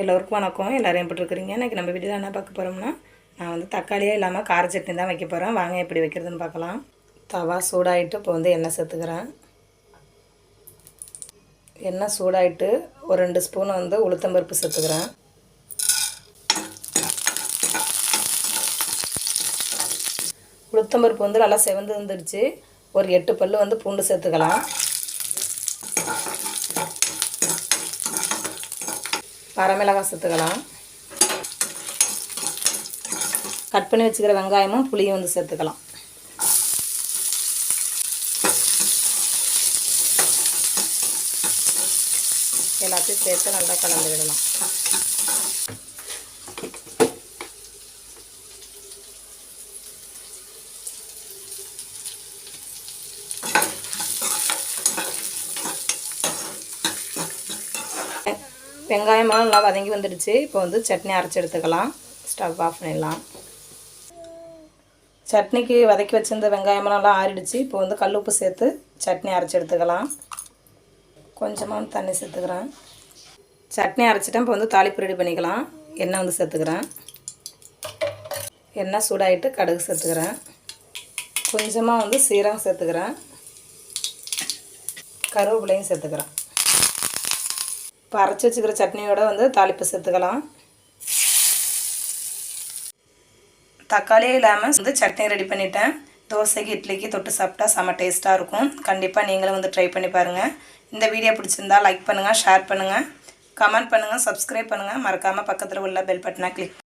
எல்லோருக்கும் வணக்கம். எல்லோரும் எப்படி இருக்கிறீங்க? இன்றைக்கி நம்ம வீட்டில் என்ன பார்க்க போகிறோம்னா நான் வந்து தக்காளியே இல்லாமல் கார சட்னி தான் வைக்க போகிறேன் வாங்க எப்படி வைக்கிறதுன்னு பார்க்கலாம். தவா சூடாகிட்டு இப்போ வந்து எண்ணெய் சேர்த்துக்கிறேன். எண்ணெய் சூடாகிட்டு ஒரு ரெண்டு ஸ்பூன் வந்து உளுத்தம்பருப்பு சேர்த்துக்கிறேன். உளுத்தம்பருப்பு வந்து நல்லா செவந்து வந்துடுச்சு. ஒரு எட்டு பல் வந்து பூண்டு சேர்த்துக்கலாம். வரமிளகாய் சேர்த்துக்கலாம் கட் பண்ணி வச்சுக்கிற வெங்காயமும் புளியும் வந்து சேர்த்துக்கலாம். எல்லாத்தையும் சேர்த்து நல்லா கலந்து விடலாம் வெங்காயமெல்லாம் நல்லா வதங்கி வந்துடுச்சு. இப்போ வந்து சட்னி அரைச்சி எடுத்துக்கலாம். ஸ்டவ் ஆஃப் பண்ணிடலாம். சட்னிக்கு வதக்கி வச்சிருந்த வெங்காயமெல்லாம் நல்லா ஆறிடுச்சு. இப்போ வந்து கல் உப்பு சேர்த்து சட்னி அரைச்சி எடுத்துக்கலாம். கொஞ்சமாக தண்ணி சேர்த்துக்கிறேன். சட்னி அரைச்சிட்டேன். இப்போ வந்து தாளிப்பு ரெடி பண்ணிக்கலாம். எண்ணெய் வந்து சேர்த்துக்கிறேன். எண்ணெய் சூடாகிட்டு கடுகு சேர்த்துக்கிறேன். கொஞ்சமாக வந்து சீரகம் சேர்த்துக்கிறேன். கருவேப்பிலையும் சேர்த்துக்கிறேன். இப்போ அரைச்சி வச்சுக்கிற சட்னியோட வந்து தாளிப்பு சேர்த்துக்கலாம். தக்காளியே இல்லாமல் வந்து சட்னி ரெடி பண்ணிட்டேன். தோசைக்கு இட்லிக்கு தொட்டு சாப்பிட்டா செம டேஸ்ட்டாக இருக்கும். கண்டிப்பாக நீங்களும் வந்து ட்ரை பண்ணி பாருங்கள் இந்த வீடியோ பிடிச்சிருந்தா லைக் பண்ணுங்கள் ஷேர் பண்ணுங்கள் கமெண்ட் பண்ணுங்கள் சப்ஸ்கிரைப் பண்ணுங்கள் மறக்காமல் பக்கத்தில் உள்ள பெல் பட்டனை கிளிக்